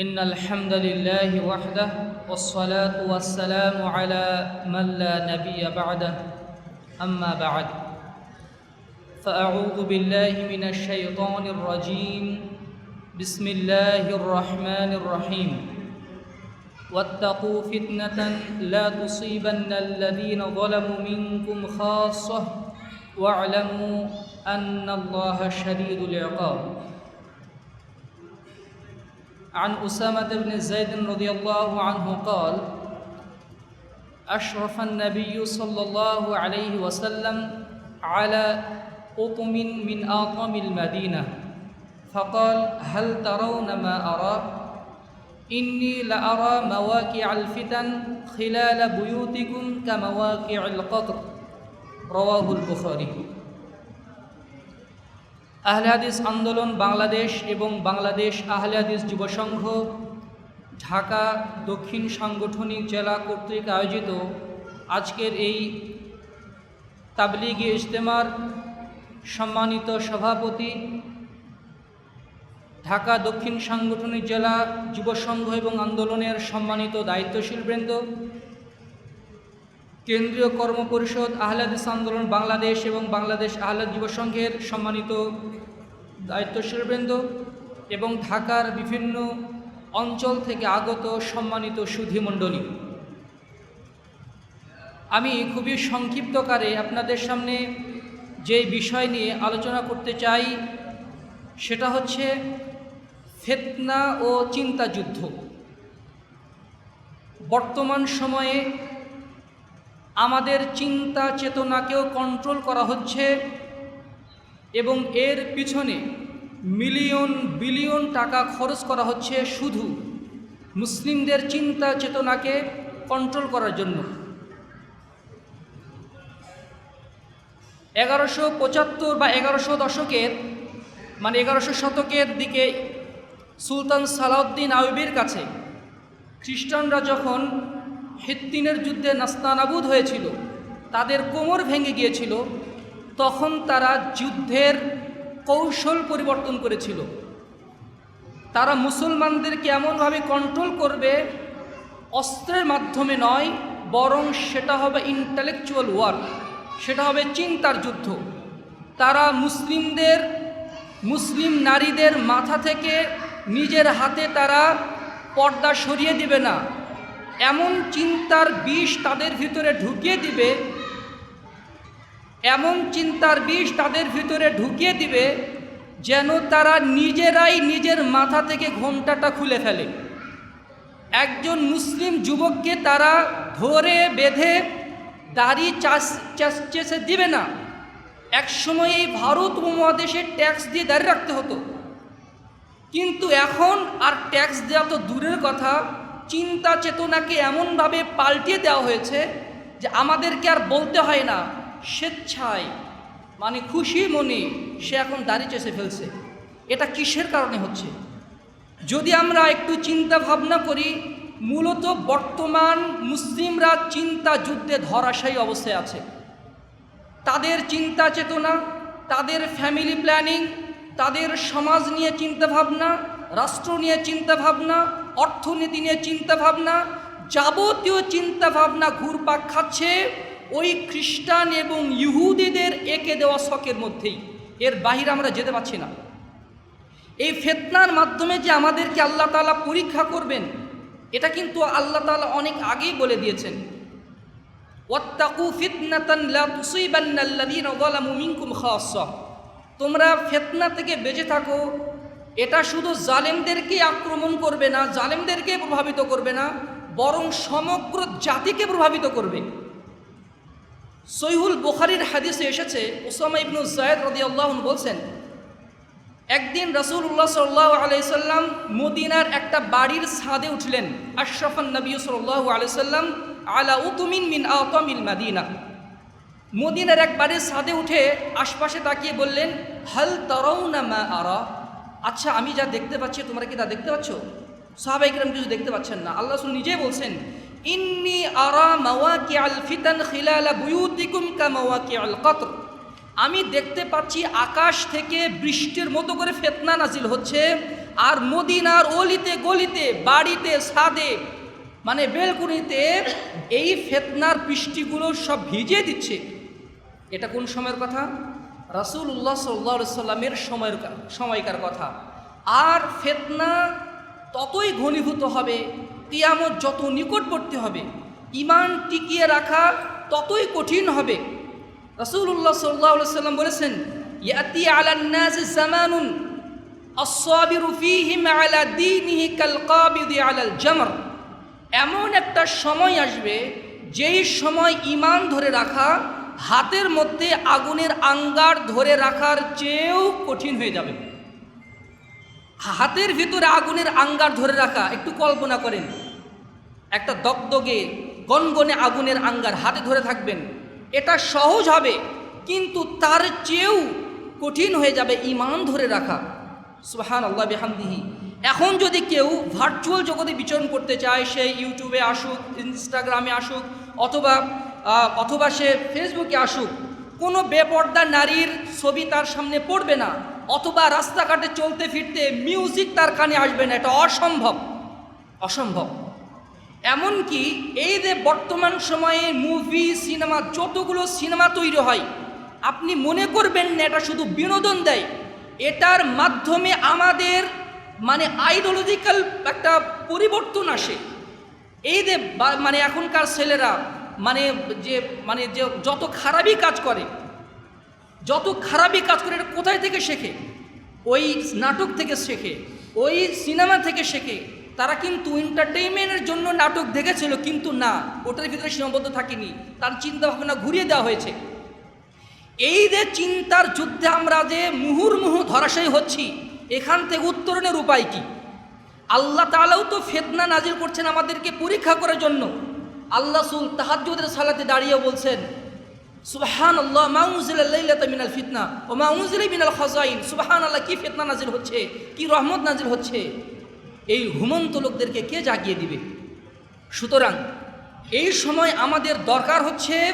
إن الحمد لله وحده والصلاة والسلام على من لا نبي بعده. أما بعد فأعوذ بالله من الشيطان الرجيم. بسم الله الرحمن الرحيم. واتقوا فتنة لا تصيبن الذين ظلموا منكم خاصة واعلموا أن الله شديد العقاب. عن أسامة بن زيد رضي الله عنه قال أشرف النبي صلى الله عليه وسلم على قطم من آطم المدينة فقال هل ترون ما أرى؟ إني لأرى مواقع الفتن خلال بيوتكم كمواقع القطر رواه البخاري. আহলে হাদিস আন্দোলন বাংলাদেশ এবং বাংলাদেশ আহলে হাদিস যুব সংঘ, ঢাকা দক্ষিণ সাংগঠনিক জেলা কর্তৃক আয়োজিত আজকের এই তাবলিগি ইজতেমার সম্মানিত সভাপতি, ঢাকা দক্ষিণ সাংগঠনিক জেলা যুব সংঘ এবং আন্দোলনের সম্মানিত দায়িত্বশীল কেন্দ্রীয় কর্মপরিষদ আহলাদিস আন্দোলন বাংলাদেশ এবং বাংলাদেশ আহলাদ যুব সংঘের সম্মানিত দায়িত্বশীলবৃন্দ এবং ঢাকার বিভিন্ন অঞ্চল থেকে আগত সম্মানিত সুধীমণ্ডলী আমি খুবই সংক্ষিপ্তকারে আপনাদের সামনে যে বিষয় নিয়ে আলোচনা করতে চাই, সেটা হচ্ছে ফেতনা ও চিন্তা যুদ্ধ। বর্তমান সময়ে আমাদের চিন্তা চেতনাকেও কন্ট্রোল করা হচ্ছে এবং এর পিছনে মিলিয়ন বিলিয়ন টাকা খরচ করা হচ্ছে শুধু মুসলিমদের চিন্তা চেতনাকে কন্ট্রোল করার জন্য। এগারোশো পঁচাত্তর বা এগারোশো দশকের মানে এগারোশো শতকের দিকে সুলতান সালাউদ্দিন আইবির কাছে খ্রিস্টানরা যখন হিত্তিনের যুদ্ধে নাস্তানাবুদ হয়েছিল, তাদের কোমর ভেঙে গিয়েছিল, তখন তারা যুদ্ধের কৌশল পরিবর্তন করেছিল। তারা মুসলমানদেরকে এমনভাবে কন্ট্রোল করবে, অস্ত্রের মাধ্যমে নয়, বরং সেটা হবে ইন্টালেকচুয়াল ওয়ার সেটা হবে চিন্তার যুদ্ধ। তারা মুসলিমদের, মুসলিম নারীদের মাথা থেকে নিজের হাতে তারা পর্দা সরিয়ে দিবে না। এমন চিন্তার বিষ তাদের ভিতরে ঢুকিয়ে দিবে, এমন চিন্তার বিষ তাদের ভিতরে ঢুকিয়ে দিবে, যেন তারা নিজেরাই নিজের মাথা থেকে ঘোমটাটা খুলে ফেলে। একজন মুসলিম যুবককে তারা ধরে বেঁধে দাড়ি চাষ চেষে দিবে না। একসময় এই ভারত উপমহাদেশে ট্যাক্স দিয়ে দাঁড়িয়ে রাখতে হতো। কিন্তু এখন আর ট্যাক্স দেওয়া তো দূরের কথা। চিন্তা চেতনাকে এমনভাবে পাল্টিয়ে দেওয়া হয়েছে যে আমাদেরকে আর বলতে হয় না, স্বেচ্ছায় মানে খুশি মনে সে এখন দাড়ি চেষে ফেলছে। এটা কিসের কারণে হচ্ছে? যদি আমরা একটু চিন্তা ভাবনা করি, মূলত বর্তমান মুসলিমরা চিন্তা যুদ্ধে ধরাশায়ী অবস্থায় আছে। তাদের চিন্তা চেতনা, তাদের ফ্যামিলি প্ল্যানিং তাদের সমাজ নিয়ে চিন্তা ভাবনা, রাষ্ট্র নিয়ে চিন্তা ভাবনা অর্থনীতি নিয়ে চিন্তা ভাবনা, যাবতীয় চিন্তা ভাবনা ঘুরপাক খাচ্ছে, ওই খ্রিস্টান এবং ইহুদিদের একে দেওয়া শখের মধ্যেই। এর বাহিরে আমরা যেতে পারছি না। এই ফেতনার মাধ্যমে যে আমাদেরকে আল্লাহ তালা পরীক্ষা করবেন, এটা কিন্তু আল্লাহ তালা অনেক আগেই বলে দিয়েছেন। তোমরা ফেতনা থেকে বেঁচে থাকো এটা শুধু জালেমদেরকে আক্রমণ করবে না জালেমদেরকে প্রভাবিত করবে না, বরং সমগ্র জাতিকে প্রভাবিত করবে। সৈহুল বুখারির হাদিসে এসেছে ওসামা ইবনু জায়দ রদি আল্লাহ বলছেন, একদিন রসুল্লাহ সাল্লাহ আলাইসাল্লাম মদিনার একটা বাড়ির ছাদে উঠলেন, আশরাফান নবী সাল্লাহ আলাইসাল্লাম আলা উতুমিন মিন আতমিল মাদিনা। মদিনার এক বাড়ির ছাদে উঠে আশপাশে তাকিয়ে বললেন, হাল তরৌ না মা আরা? আচ্ছা আমি যা দেখতে পাচ্ছি, তোমরা কি তা দেখতে পাচ্ছ? সাহাবাইকরাম কিছু দেখতে পাচ্ছেন না। আল্লাহ রসুল নিজেই বলছেন, ইন্নি আরা মাওয়াকি আল ফিতান খিলালা বুয়ুতিকুম কা মাওয়াকি আল আমি দেখতে পাচ্ছি আকাশ থেকে বৃষ্টির মতো করে ফেতনা নাজিল হচ্ছে, আর মদিনার অলিতে গলিতে, বাড়িতে সাদে মানে বেলকুনিতে এই ফেতনার বৃষ্টিগুলো সব ভিজিয়ে দিচ্ছে। এটা কোন সময়ের কথা? রাসূলুল্লাহ সাল্লাহ সাল্লামের সময়ের সময়কার কথা। আর ফেতনা ততই ঘনীভূত হবে, কিয়ামত যত নিকটবর্তী হবে ইমান টিকিয়ে রাখা ততই কঠিন হবে। রাসূলুল্লাহ সাল্লাহ সাল্লাম বলেছেন, ইয়াতি আলান্নাস জামানুন ফীহিম আলা দীনিহি কাল কাবিদি আলাল জামর। এমন একটা সময় আসবে, যেই সময় ইমান ধরে রাখা হাতের মধ্যে আগুনের আঙ্গার ধরে রাখার চেয়েও কঠিন হয়ে যাবে। হাতের ভিতরে আগুনের আঙ্গার ধরে রাখা, একটু কল্পনা করেন। একটা দগদগে, গনগনে আগুনের আঙ্গার হাতে ধরে থাকবেন। এটা সহজ হবে, কিন্তু তার চেয়েও কঠিন হয়ে যাবে ইমান ধরে রাখা। সুহান আল্লাহ বেহামদিহি। এখন যদি কেউ ভার্চুয়াল জগতে বিচরণ করতে চায়, সে ইউটিউবে আসুক, ইনস্টাগ্রামে আসুক, অথবা অথবা সে ফেসবুকে আসুক, কোনো বেপর্দা নারীর ছবি তার সামনে পড়বে না, অথবা রাস্তাঘাটে চলতে ফিরতে মিউজিক তার কানে আসবে না, এটা অসম্ভব অসম্ভব। এমনকি এই যে বর্তমান সময়ে মুভি সিনেমা যতগুলো সিনেমা তৈরি হয়, আপনি মনে করবেন না এটা শুধু বিনোদন দেয়, এটার মাধ্যমে আমাদের মানে আইডিওলজিক্যাল একটা পরিবর্তন আসে। এই যে মানে এখনকার ছেলেরা মানে যে মানে যে যত খারাপই কাজ করে, যত খারাপই কাজ করে, এটা কোথায় থেকে শেখে? ওই নাটক থেকে শেখে, ওই সিনেমা থেকে শেখে। তারা কিন্তু এন্টারটেইনমেন্টের জন্য নাটক দেখেছিল, কিন্তু না, ওটার ভিতরে সীমাবদ্ধ থাকেনি। তার চিন্তা ভাবনা ঘুরিয়ে দেওয়া হয়েছে। এই যে চিন্তার যুদ্ধে আমরা যে মুহুর্মুহু ধরাশায়ী হচ্ছি, এখান থেকে উত্তরণের উপায় কি? আল্লাহ তালাও তো ফেতনা নাজিল করছেন আমাদেরকে পরীক্ষা করার জন্য। আল্লাহ সুল তাহাজ্জুদের সালাতে দাঁড়িয়ে বলছেন সুবহান আল্লাহ মাউজিলাল্লাইলাতা মিনাল ফিতনা ও মাউজিলাই মিনাল খাজাইন। সুবহান আল্লাহ কি ফিতনা নাজিল হচ্ছে? কি রহমত নাজিল হচ্ছে? এই ঘুমন্ত লোকদেরকে কে জাগিয়ে দিবে? সুতরাং এই সময় আমাদের দরকার হচ্ছে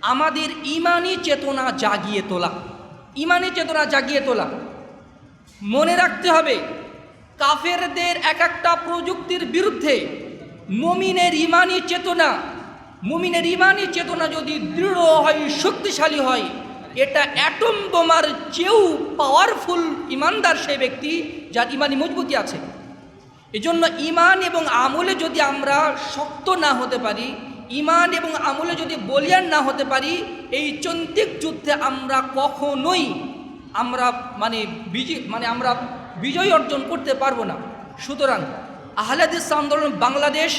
আমাদের ইমানি চেতনা জাগিয়ে তোলা। ইমানি চেতনা জাগিয়ে তোলা। মনে রাখতে হবে, কাফেরদের এক একটা প্রযুক্তির বিরুদ্ধে মুমিনের ইমানি চেতনা, মুমিনের ইমানি চেতনা যদি দৃঢ় হয়, শক্তিশালী হয়, এটা অ্যাটম বোমার চেয়েও পাওয়ারফুল ইমানদার সেই ব্যক্তি যার ইমানি মজবুতি আছে। এজন্য ইমান এবং আমলে যদি আমরা শক্ত না হতে পারি, ইমান এবং আমলে যদি বলিয়ান না হতে পারি, এই চন্তিক যুদ্ধে আমরা কখনোই আমরা মানে বিজয় মানে আমরা বিজয় অর্জন করতে পারব না। সুতরাং আহলাদিস আন্দোলন বাংলাদেশ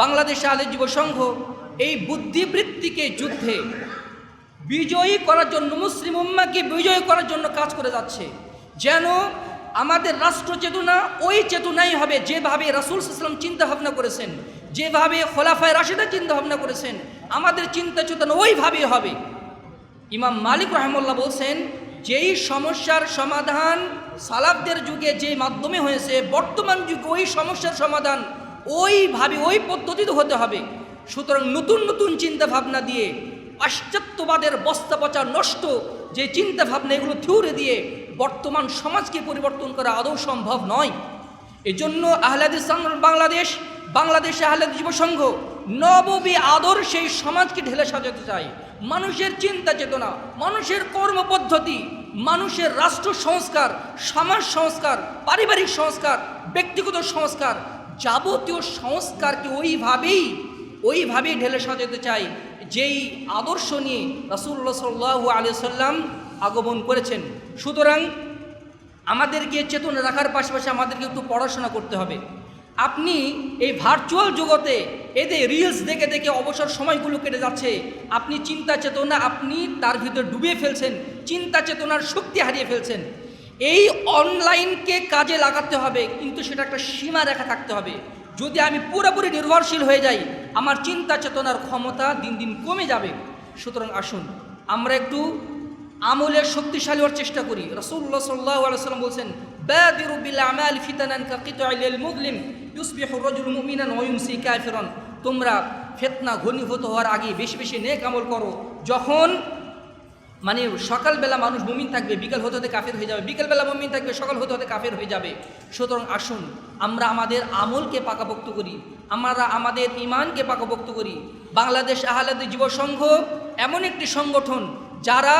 বাংলাদেশ আহলে যুব সংঘ, এই বুদ্ধিবৃত্তিকে যুদ্ধে বিজয়ী করার জন্য, মুসলিম উম্মাকে বিজয়ী করার জন্য কাজ করে যাচ্ছে। যেন আমাদের রাষ্ট্র চেতনা ওই চেতনাই হবে যেভাবে রাসুল ইসলাম চিন্তা ভাবনা করেছেন, যেভাবে খোলাফায় রাশিদা চিন্তা ভাবনা করেছেন, আমাদের চিন্তা চেতনা ওইভাবেই হবে। ইমাম মালিক রহমল্লা বলছেন যেই সমস্যার সমাধান সালাফদের যুগে যে মাধ্যমে হয়েছে, বর্তমান যুগে ওই সমস্যার সমাধান ওইভাবে, ওই পদ্ধতিতে হতে হবে। সুতরাং নতুন নতুন চিন্তা ভাবনা দিয়ে, পাশ্চাত্যবাদের বস্তা পচা নষ্ট যে চিন্তা ভাবনা এগুলো থিউরে দিয়ে বর্তমান সমাজকে পরিবর্তন করা আদৌ সম্ভব নয়। এজন্য আহলাদিস বাংলাদেশ, বাংলাদেশে আহলাদ যুব সংঘ নববী আদর্শে সমাজকে ঢেলে সাজাতে চাই মানুষের চিন্তা চেতনা, মানুষের কর্মপদ্ধতি মানুষের রাষ্ট্র সংস্কার, সমাজ সংস্কার, পারিবারিক সংস্কার, ব্যক্তিগত সংস্কার, যাবতীয় সংস্কারকে ওইভাবেই ওইভাবেই ঢেলে সাজাতে চাই যেই আদর্শ নিয়ে রাসুল্লাহ সাল্লাহ আলিয়া সাল্লাম আগমন করেছেন। সুতরাং আমাদেরকে চেতনা রাখার পাশাপাশি আমাদেরকে একটু পড়াশোনা করতে হবে। আপনি এই ভার্চুয়াল জগতে এদের রিলস দেখে দেখে অবসর সময়গুলো কেটে যাচ্ছে। আপনি চিন্তা চেতনা আপনি তার ভিতরে ডুবিয়ে ফেলছেন, চিন্তা চেতনার শক্তি হারিয়ে ফেলছেন। এই অনলাইনকে কাজে লাগাতে হবে, কিন্তু সেটা একটা সীমা রেখা থাকতে হবে। যদি আমি পুরোপুরি নির্ভরশীল হয়ে যাই, আমার চিন্তা চেতনার ক্ষমতা দিন দিন কমে যাবে। সুতরাং আসুন, আমরা একটু আমলের শক্তিশালী হওয়ার চেষ্টা করি। রসুল্লাহ সাল্লাহ আলাইসাল্লাম বলছেন, বাদিরু বিল আমাল ফিতানান কা কিতাইল মুগলিম ইউসবিহু রাজুল মুমিনান ওয়া ইউমসি কাফিরান। তোমরা ফিতনা ঘনীভূত হওয়ার আগে বেশি বেশি নেক আমল করো। যখন মানে সকালবেলা মানুষ মুমিন থাকবে, বিকাল হতে হতে কাফের হয়ে যাবে। বিকেলবেলা মুমিন থাকবে, সকাল হতে হতে কাফের হয়ে যাবে। সুতরাং আসুন, আমরা আমাদের আমলকে পাকাপোক্ত করি। আমরা আমাদের ইমানকে পাকাপোক্ত করি। বাংলাদেশ আহলাদের যুব সংঘ এমন একটি সংগঠন, যারা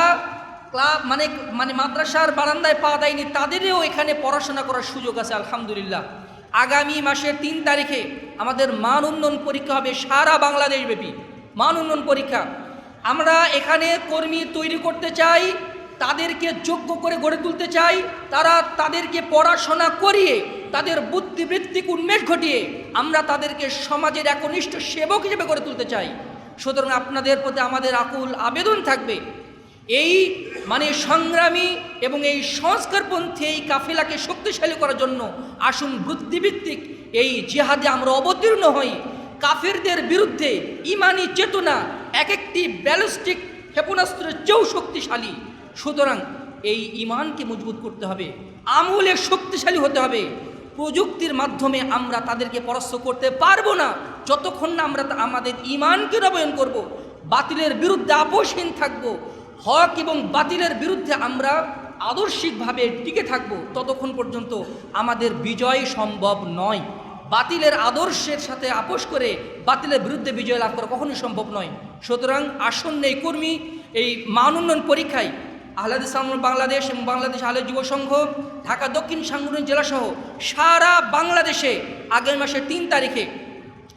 ক্লাব মানে মানে মাদ্রাসার বারান্দায় পা দেয়নি, তাদেরও এখানে পড়াশোনা করার সুযোগ আছে, আলহামদুলিল্লাহ। আগামী মাসের তিন তারিখে আমাদের মান উন্নয়ন পরীক্ষা হবে সারা বাংলাদেশ ব্যাপী। মান উন্নয়ন পরীক্ষা। আমরা এখানে কর্মী তৈরি করতে চাই, তাদেরকে যোগ্য করে গড়ে তুলতে চাই, তারা তাদেরকে পড়াশোনা করিয়ে, তাদের বুদ্ধিবৃত্তিক উন্মেষ ঘটিয়ে আমরা তাদেরকে সমাজের একনিষ্ঠ সেবক হিসেবে গড়ে তুলতে চাই। সুতরাং আপনাদের প্রতি আমাদের আকুল আবেদন থাকবে। এই মানে সংগ্রামী এবং এই সংস্কারপন্থী, এই কাফেলাকে শক্তিশালী করার জন্য আসুন বুদ্ধিভিত্তিক এই জিহাদে আমরা অবতীর্ণ হই। কাফেরদের বিরুদ্ধে ইমানি চেতনা এক একটি ব্যালিস্টিক ক্ষেপণাস্ত্রের চেয়েও শক্তিশালী। সুতরাং এই ইমানকে মজবুত করতে হবে, আমলে শক্তিশালী হতে হবে। প্রযুক্তির মাধ্যমে আমরা তাদেরকে পরাস্ত করতে পারব না। যতক্ষণ না আমরা আমাদের ইমানকে নবায়ন করব, বাতিলের বিরুদ্ধে আপোষহীন থাকব। হক এবং বাতিলের বিরুদ্ধে আমরা আদর্শিকভাবে টিকে থাকব, ততক্ষণ পর্যন্ত আমাদের বিজয় সম্ভব নয়। বাতিলের আদর্শের সাথে আপোষ করে বাতিলের বিরুদ্ধে বিজয় লাভ করা কখনোই সম্ভব নয়। সুতরাং আসন্ন এই কর্মী, এই মান উন্নয়ন পরীক্ষায় আহলাদ ইসলাম বাংলাদেশ এবং বাংলাদেশ আহলে যুব সংঘ, ঢাকা দক্ষিণ সাংগঠনিক জেলাসহ সারা বাংলাদেশে আগামী মাসের তিন তারিখে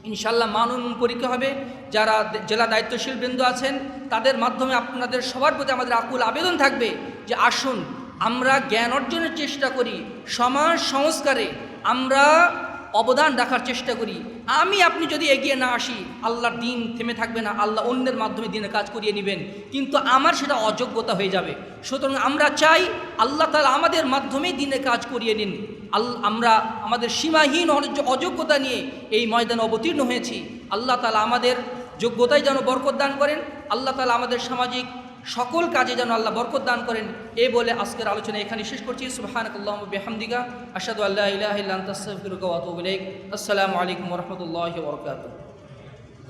ইনশাল্লাহ মান উন্নয়ন পরীক্ষা হবে। যারা জেলা দায়িত্বশীল বৃন্দ আছেন, তাদের মাধ্যমে আপনাদের সবার প্রতি আমাদের আকুল আবেদন থাকবে যে আসুন, আমরা জ্ঞান অর্জনের চেষ্টা করি, সমাজ সংস্কারে আমরা অবদান রাখার চেষ্টা করি। আমি, আপনি যদি এগিয়ে না আসি, আল্লাহর দিন থেমে থাকবে না, আল্লাহ অন্যের মাধ্যমে দিনে কাজ করিয়ে নেবেন। কিন্তু আমার সেটা অযোগ্যতা হয়ে যাবে। সুতরাং আমরা চাই আল্লাহ তালা আমাদের মাধ্যমেই দিনে কাজ করিয়ে নিন। আল, আমরা আমাদের সীমাহীন অযোগ্যতা নিয়ে এই ময়দানে অবতীর্ণ হয়েছি। আল্লাহ তালা আমাদের যোগ্যতায় যেন বরকত দান করেন। আল্লাহ তালা আমাদের সামাজিক সকল কাজে যেন আল্লাহ বরকত দান করেন। এ বলে আজকের আলোচনা এখানে শেষ করছি। সুবহানাকাল্লাহু বেহামদিগা আসাদু আল্লাহ আসসালামু আলাইকুম রহমতুল্লাহ বারাকাতুহু।